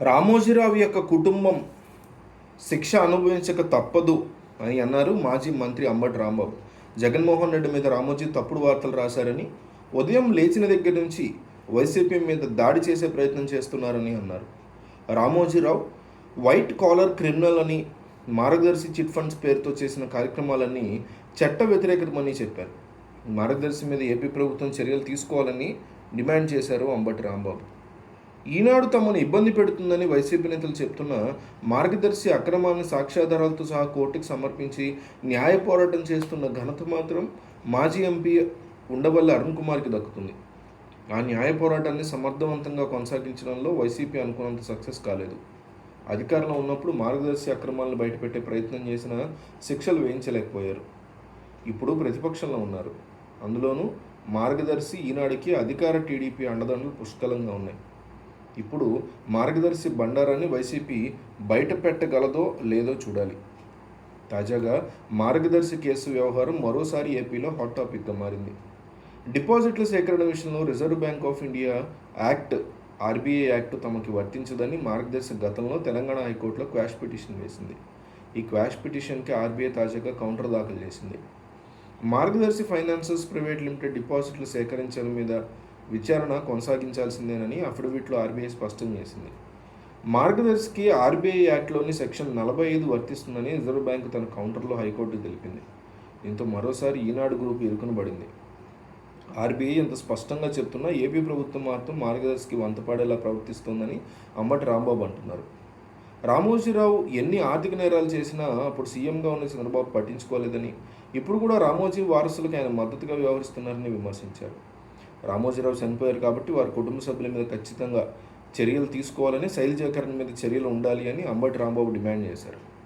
రామోజీరావు యొక్క కుటుంబం శిక్ష అనుభవించక తప్పదు అని అన్నారు మాజీ మంత్రి అంబటి రాంబాబు. జగన్మోహన్ రెడ్డి మీద రామోజీ తప్పుడు వార్తలు రాశారని ఉదయం లేచిన దగ్గర నుంచి వైసీపీ మీద దాడి చేసే ప్రయత్నం చేస్తున్నారని అన్నారు. రామోజీరావు వైట్ కాలర్ క్రిమినల్ అని మార్గదర్శి చిట్ ఫండ్స్ పేరుతో చేసిన కార్యక్రమాలన్నీ చట్ట వ్యతిరేకమని చెప్పారు. మార్గదర్శి మీద ఏపీ ప్రభుత్వం చర్యలు తీసుకోవాలని డిమాండ్ చేశారు అంబటి రాంబాబు. ఈనాడు తమను ఇబ్బంది పెడుతుందని వైసీపీ నేతలు చెప్తున్న మార్గదర్శి అక్రమాన్ని సాక్ష్యాధారాలతో సహా కోర్టుకు సమర్పించి న్యాయ పోరాటం చేస్తున్న ఘనత మాత్రం మాజీ ఎంపీ ఉండవల్లి అరుణ్ కుమార్కి దక్కుతుంది. ఆ న్యాయ పోరాటాన్ని సమర్థవంతంగా కొనసాగించడంలో వైసీపీ అనుకున్నంత సక్సెస్ కాలేదు. అధికారంలో ఉన్నప్పుడు మార్గదర్శి అక్రమాలను బయటపెట్టే ప్రయత్నం చేసిన శిక్షలు వేయించలేకపోయారు. ఇప్పుడు ప్రతిపక్షంలో ఉన్నారు. అందులోనూ మార్గదర్శి ఈనాడికి అధికార టీడీపీ అండదండలు పుష్కలంగా ఉన్నాయి. ఇప్పుడు మార్గదర్శి బండారాన్ని వైసీపీ బయట పెట్టగలదో లేదో చూడాలి. తాజాగా మార్గదర్శి కేసు వ్యవహారం మరోసారి ఏపీలో హాట్ టాపిక్గా మారింది. డిపాజిట్ల సేకరణ విషయంలో reserve bank of India act RBI act తమకి వర్తించదని మార్గదర్శి గతంలో తెలంగాణ హైకోర్టులో క్వాష్ పిటిషన్ వేసింది. ఈ క్వాష్ పిటిషన్కి ఆర్బీఐ తాజాగా కౌంటర్ దాఖలు చేసింది. మార్గదర్శి ఫైనాన్సెస్ ప్రైవేట్ లిమిటెడ్ డిపాజిట్లు సేకరించడం మీద విచారణ కొనసాగించాల్సిందేనని అఫిడవిట్లో ఆర్బీఐ స్పష్టం చేసింది. మార్గదర్శికి ఆర్బీఐ యాక్ట్లోని సెక్షన్ నలభై ఐదు వర్తిస్తుందని రిజర్వ్ బ్యాంక్ తన కౌంటర్లో హైకోర్టు తెలిపింది. దీంతో మరోసారి ఈనాడు గ్రూప్ ఇరుకునబడింది. ఆర్బీఐ ఎంత స్పష్టంగా చెప్తున్నా ఏపీ ప్రభుత్వం మాత్రం మార్గదర్శికి వంతపాడేలా ప్రవర్తిస్తోందని అంబటి రాంబాబు అంటున్నారు. రామోజీరావు ఎన్ని ఆర్థిక నేరాలు చేసినా అప్పుడు సీఎంగా ఉన్న చంద్రబాబు పట్టించుకోలేదని ఇప్పుడు కూడా రామోజీ వారసులకు ఆయన మద్దతుగా వ్యవహరిస్తున్నారని విమర్శించారు. రామోజీరావు చనిపోయారు కాబట్టి వారి కుటుంబ సభ్యుల మీద ఖచ్చితంగా చర్యలు తీసుకోవాలని శైలజాకరణ మీద చర్యలు ఉండాలి అని అంబటి రాంబాబు డిమాండ్ చేశారు.